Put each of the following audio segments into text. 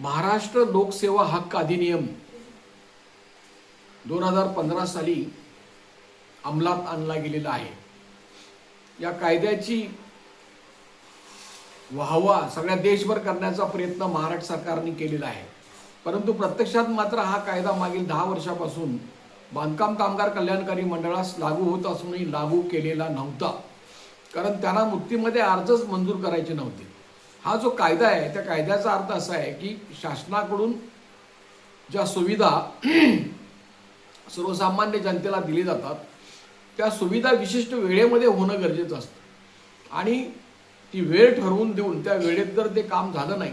महाराष्ट्र लोकसेवा हक्क अधिनियम दोन हजार पंधरा साली अंमलात आणला गेलेला आहे. या कायद्याची वाहवा सगळ्या देशभर करण्याचा प्रयत्न महाराष्ट्र सरकारने केलेला आहे. परंतु प्रत्यक्षात मात्र हा कायदा मागील दहा वर्षापासून बांधकाम कामगार कल्याणकारी मंडळास लागू होत असूनही लागू केलेला नव्हता. कारण त्यांना मुक्तीमध्ये अर्जच मंजूर करायचे नव्हते. हा जो कायदा आहे त्या कायद्याचा अर्थ असा आहे की शासनाकडून ज्या सुविधा सर्वसामान्य जनतेला दिली जातात त्या सुविधा विशिष्ट वेळेमध्ये होणं गरजेचं असतं. आणि ती वेळ ठरवून देऊन त्या वेळेत जर ते काम झालं नाही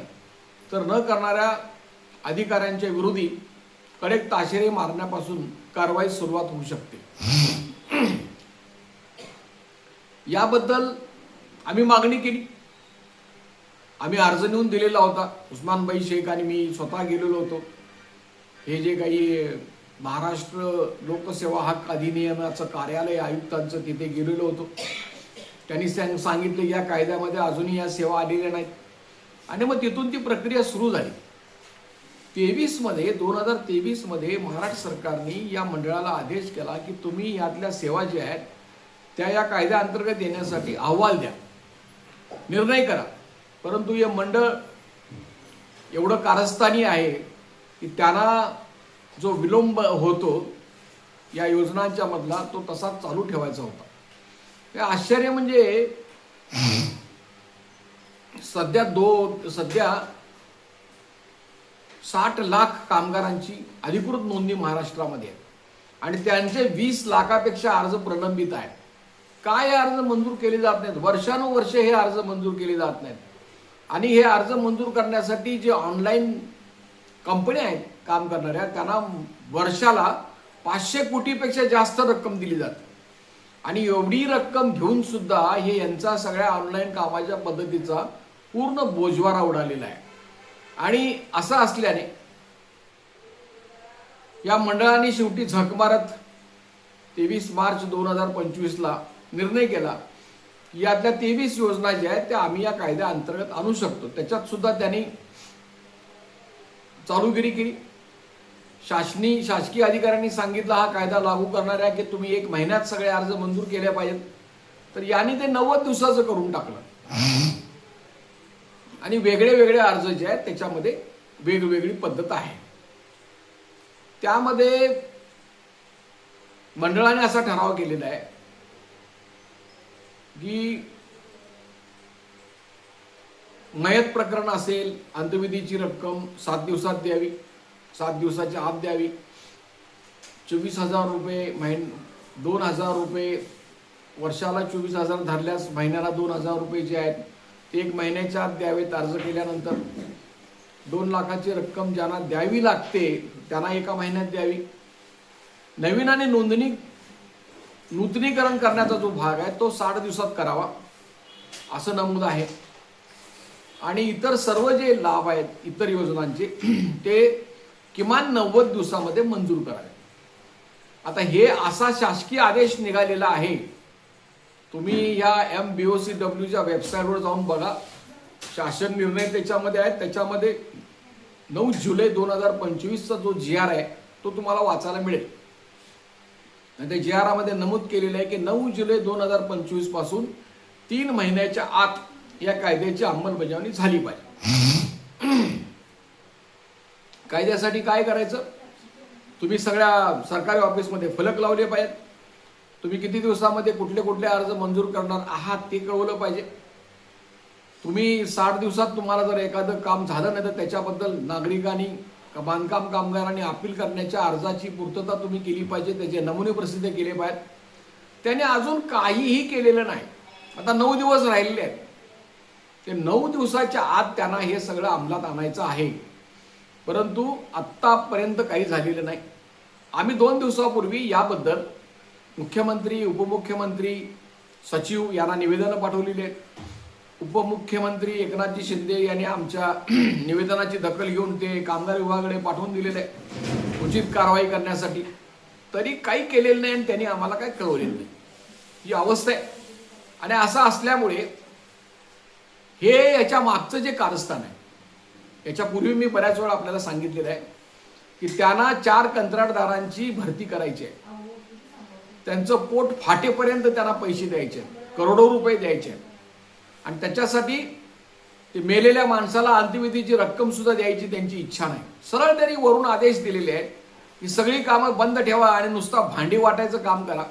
तर न करणाऱ्या अधिकाऱ्यांच्या विरोधी कडक ताशेरे मारण्यापासून कारवाई सुरुवात होऊ शकते. याबद्दल आम्ही मागणी केली. आम्ही अर्ज नेऊन दिलेला होता. उस्मानबाई शेख आणि मी स्वतः गेलेलो होतो. हे जे काही महाराष्ट्र लोकसेवा हक्क अधिनियमाचं कार्यालय आयुक्तांचं तिथे गेलेलो होतो. त्यांनी सांग सांगितलं या कायद्यामध्ये अजूनही या सेवा आलेल्या नाहीत. आणि मग तिथून ती प्रक्रिया सुरू झाली. तेवीसमध्ये दोन हजार तेवीसमध्ये महाराष्ट्र सरकारने या मंडळाला आदेश केला की तुम्ही यातल्या सेवा ज्या आहेत त्या या कायद्याअंतर्गत येण्यासाठी अहवाल द्या. निर्णय करा. परंतु हे मंडळ एवढं कारस्थानी आहे की त्यांना जो विलंब होतो या योजनांच्या मधला तो तसाच चालू ठेवायचा होता. आश्चर्य म्हणजे सध्या दो सध्या साठ लाख कामगारांची अधिकृत नोंदणी महाराष्ट्रामध्ये आहे. आणि त्यांचे वीस लाखापेक्षा अर्ज प्रलंबित आहेत. काय अर्ज मंजूर केले जात नाहीत? वर्षानुवर्षे हे अर्ज मंजूर केले जात नाहीत. आणि हे अर्ज मंजूर करण्यासाठी जे ऑनलाईन कंपन्या आहेत काम करणाऱ्या त्यांना वर्षाला पाचशे कोटीपेक्षा जास्त रक्कम दिली जाते. आणि एवढी रक्कम घेऊन सुद्धा हे यांचा सगळ्या ऑनलाईन कामाच्या पद्धतीचा पूर्ण बोजवारा उडालेला आहे. आणि असं असल्याने या मंडळाने शेवटी झक मारत तेवीस मार्च दोन हजार पंचवीसला निर्णय केला. यातल्या तेवीस योजना ज्या आहेत त्या आम्ही या कायद्या अंतर्गत आणू शकतो. त्याच्यात सुद्धा त्यांनी चालूगिरी केली. शासनी शासकीय अधिकाऱ्यांनी सांगितलं हा कायदा लागू करणार आहे की तुम्ही एक महिन्यात सगळे अर्ज मंजूर केले पाहिजेत. तर यांनी ते नव्वद दिवसाचं करून टाकलं. आणि वेगळे वेगळे अर्ज जे आहेत त्याच्यामध्ये वेगवेगळी पद्धत आहे. त्यामध्ये मंडळाने असा ठराव केलेला आहे की नयत प्रकरण असेल अंतविधीची रक्कम सात दिवसात द्यावी सात दिवसाच्या आत द्यावी. चोवीस हजार रुपये महिन दोन हजार रुपये वर्षाला चोवीस हजार धरल्यास महिन्याला दोन हजार रुपये जे आहेत ते एक महिन्याच्या आत द्यावेत अर्ज केल्यानंतर. दोन लाखाची रक्कम ज्यांना द्यावी लागते त्यांना एका महिन्यात द्यावी. नवीन आणि नोंदणी नूतनीकरण करण्याचा जो भाग आहे तो साठ दिवसात करावा असं नमूद आहे. आणि इतर सर्व जे लाभ आहेत इतर योजनांचे ते किमान नव्वद दिवसामध्ये मंजूर करावे. आता हे असा शासकीय आदेश निघालेला आहे तुम्ही या एम बी ओ सी डब्ल्यूच्या वेबसाईटवर जाऊन बघा. शासन निर्णय त्याच्यामध्ये आहेत त्याच्यामध्ये नऊ जुलै दोन हजार पंचवीसचा जो जी आर आहे तो तुम्हाला वाचायला मिळेल. आणि त्या जी आरमध्ये नमूद केलेलं आहे की नऊ जुलै दोन हजार पंचवीसपासून तीन महिन्याच्या आत या कायद्याची अंमलबजावणी झाली पाहिजे. कायद्यासाठी काय करायचं? तुम्ही सगळ्या सरकारी ऑफिसमध्ये फलक लावले पाहिजेत. तुम्ही किती दिवसामध्ये कुठले कुठले अर्ज मंजूर करणार आहात ते कळवलं पाहिजे. तुम्ही साठ दिवसात तुम्हाला जर एखादं काम झालं नाही तर त्याच्याबद्दल नागरिकांनी बांधकाम कामगारांनी अपील करण्याच्या अर्जाची पूर्तता तुम्ही केली पाहिजे त्याचे नमुने प्रसिद्ध केले पाहिजेत. त्याने अजून काहीही केलेलं नाही. आता नऊ दिवस राहिलेले आहेत. ते नऊ दिवसाच्या आत त्यांना हे सगळं अंमलात आणायचं आहे. परंतु आत्तापर्यंत काही झालेलं नाही. आम्ही दोन दिवसापूर्वी याबद्दल मुख्यमंत्री उपमुख्यमंत्री सचिव यांना निवेदनं पाठवलेली आहेत. उपमुख्यमंत्री एकनाथजी शिंदे यांनी आमच्या निवेदनाची दखल घेऊन ते कामगार विभागाकडे पाठवून दिलेले आहे. उचित कारवाई करण्यासाठी. तरी काही केलेलं नाही आणि त्यांनी आम्हाला काही कळवलेलं नाही. ही अवस्था आहे. आणि असं असल्यामुळे हे याच्या मागचं जे कारस्थान आहे याच्यापूर्वी मी बऱ्याच वेळा आपल्याला सांगितलेलं आहे की त्यांना चार कंत्राटदारांची भरती करायची आहे. त्यांचं पोट फाटेपर्यंत त्यांना पैसे द्यायचे आहेत. करोडो रुपये द्यायचे आहेत. आणि त्याच्यासाठी ते मेलेल्या माणसाला अंत्यविधीची रक्कम सुद्धा द्यायची त्यांची इच्छा नाही. सरळ त्यांनी वरून आदेश दिलेले आहेत की सगळी कामं बंद ठेवा आणि नुसता भांडी वाटायचं काम करा.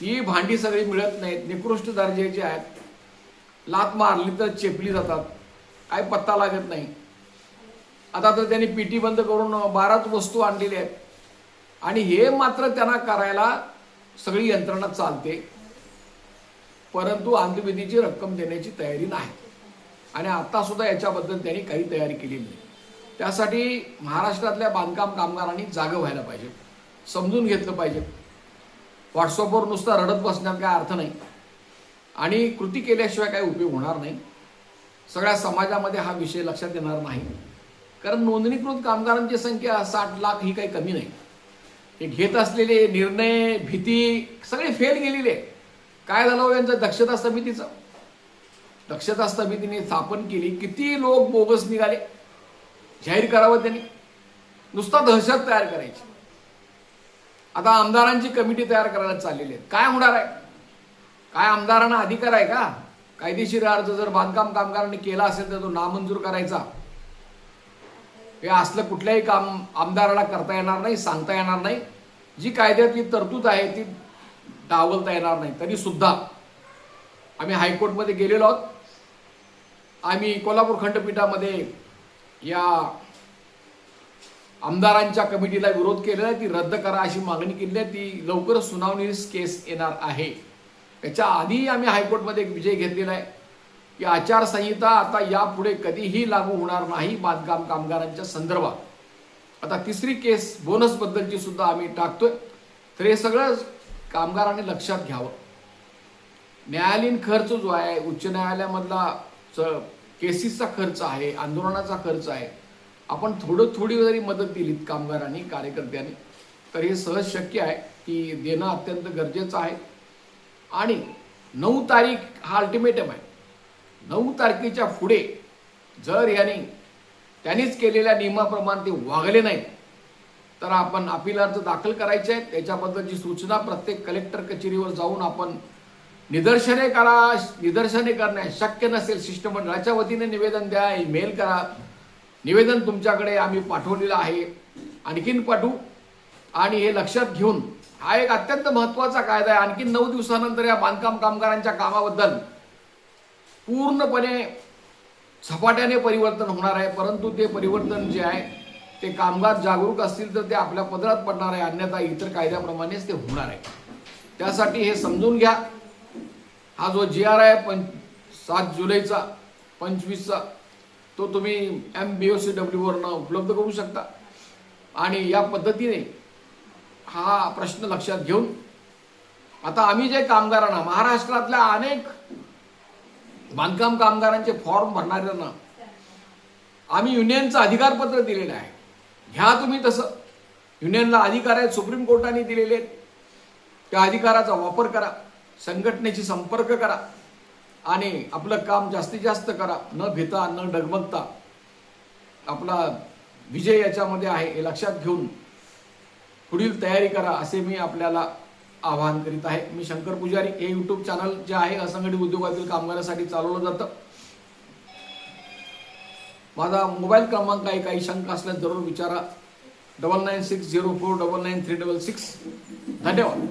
ही भांडी सगळी मिळत नाहीत. निकृष्ट दर्जाची आहेत लात मारली तर चेपली जातात. काय पत्ता लागत नाही. आता तर त्यांनी पीटी बंद करून बाराच वस्तू आणलेल्या आहेत. आणि हे मात्र त्यांना करायला सगळी यंत्रणा चालते. परंतु अंत्यविधीची रक्कम देण्याची तयारी नाही. आणि आत्तासुद्धा याच्याबद्दल त्यांनी काही तयारी केलेली नाही. त्यासाठी महाराष्ट्रातल्या बांधकाम कामगारांनी जागं व्हायला पाहिजे. समजून घेतलं पाहिजे. व्हॉट्सअपवर नुसता रडत बसण्यात काय अर्थ नाही. आणि कृती केल्याशिवाय काही उपयोग होणार नाही. सगळ्या समाजामध्ये हा विषय लक्षात येणार नाही. कारण नोंदणीकृत कामगारांची संख्या साठ लाख ही काही कमी नाही. हे घेत असलेले निर्णय भीती सगळे फेल गेलेले आहे. काय झालं हो यांचं? दक्षता समितीचं. दक्षता समितीने स्थापन केली. किती लोक बोगस निघाले? जाहीर करावं त्यांनी. नुसता दहशत तयार करायची. आता आमदारांची कमिटी तयार करायला चाललेली आहे काय होणार आहे? काय आमदारांना अधिकार आहे का? कायदेशीर अर्ज जर बांधकाम कामगारांनी केला असेल तर तो नामंजूर करायचा. हे असलं कुठल्याही काम आमदाराला करता येणार नाही सांगता येणार नाही. जी कायद्यातली तरतूद आहे ती डावलता येणार नाही. तरी सुद्धा आम्ही हायकोर्टमध्ये गेलेलो आहोत. आम्ही कोल्हापूर खंडपीठामध्ये या आमदारांच्या कमिटीला विरोध केलेला आहे. ती रद्द करा अशी मागणी केली आहे. ती लवकरच सुनावणीस केस येणार आहे. त्याच्या आधी आम्ही हायकोर्टमध्ये एक विजय घेतलेला आहे. की आचारसंहिता आता यापुढे कधीही लागू होणार नाही बांधकाम कामगारांच्या संदर्भात. आता तिसरी केस बोनसबद्दलची सुद्धा आम्ही टाकतोय. तर हे सगळं कामगारांनी लक्षात घ्यावं. न्यायालयीन खर्च जो आहे उच्च न्यायालयामधला च- केसीसचा खर्च आहे आंदोलनाचा खर्च आहे आपण थोडं थोडी जरी मदत दिली कामगारांनी कार्यकर्त्यांनी तर हे सहज शक्य आहे. की देणं अत्यंत गरजेचं आहे. आणि नऊ तारीख हा अल्टिमेटम आहे. नऊ तारखेच्या पुढे जर यांनी त्यांनीच केलेल्या नियमाप्रमाणे ते वागले नाही तर आपण अपील अर्ज दाखल करायचे आहेत. त्याच्याबद्दलची सूचना प्रत्येक कलेक्टर कचेरीवर जाऊन आपण निदर्शने करा निदर्शने करणे शक्य नसेल शिष्टमंडळाच्या वतीने निवेदन द्या ईमेल करा. निवेदन तुमच्याकडे आम्ही पाठवलेलं आहे. आणखीन पाठवू. आणि हे लक्षात घेऊन हा एक अत्यंत महत्त्वाचा कायदा आहे. आणखी नऊ दिवसानंतर या बांधकाम कामगारांच्या कामाबद्दल पूर्णपणे झपाट्याने परिवर्तन होणार आहे. परंतु ते परिवर्तन जे आहे ते कामगार जागरूक असतील तर ते आपल्या पदरात पडणार आहे अन्यथा इतर कायद्याप्रमाणेच ते होणार आहे. त्यासाठी हे समजून घ्या. हा जो जी आर आहे पंच सात जुलैचा पंचवीसचा तो तुम्ही एम बी ओ सी डब्ल्यूवरनं उपलब्ध करू शकता. आणि या पद्धतीने हा प्रश्न लक्षात घेऊन आता आम्ही जे कामगारांना महाराष्ट्रातल्या अनेक बांधकाम कामगारांचे फॉर्म भरणाऱ्यांना आम्ही युनियनचं अधिकारपत्र दिलेलं आहे. घ्या तुम्ही तसं युनियनला अधिकार आहेत सुप्रीम कोर्टाने दिलेले आहेत. त्या अधिकाराचा वापर करा संघटनेशी संपर्क करा आणि आपलं काम जास्तीत जास्त करा. न भिता न डगमगता. आपला विजय याच्यामध्ये आहे हे लक्षात घेऊन पुढील तयारी करा असे मी आपल्याला आवाहन करीत आहे. मी शंकर पुजारी हे यूट्यूब चॅनल जे आहे असंघटित उद्योगातील कामगारांसाठी चालवलं जातं. माझा मोबाईल क्रमांक आहे काही शंका असल्यास जरूर विचारा. Double nine six zero four double nine three double six. धन्यवाद.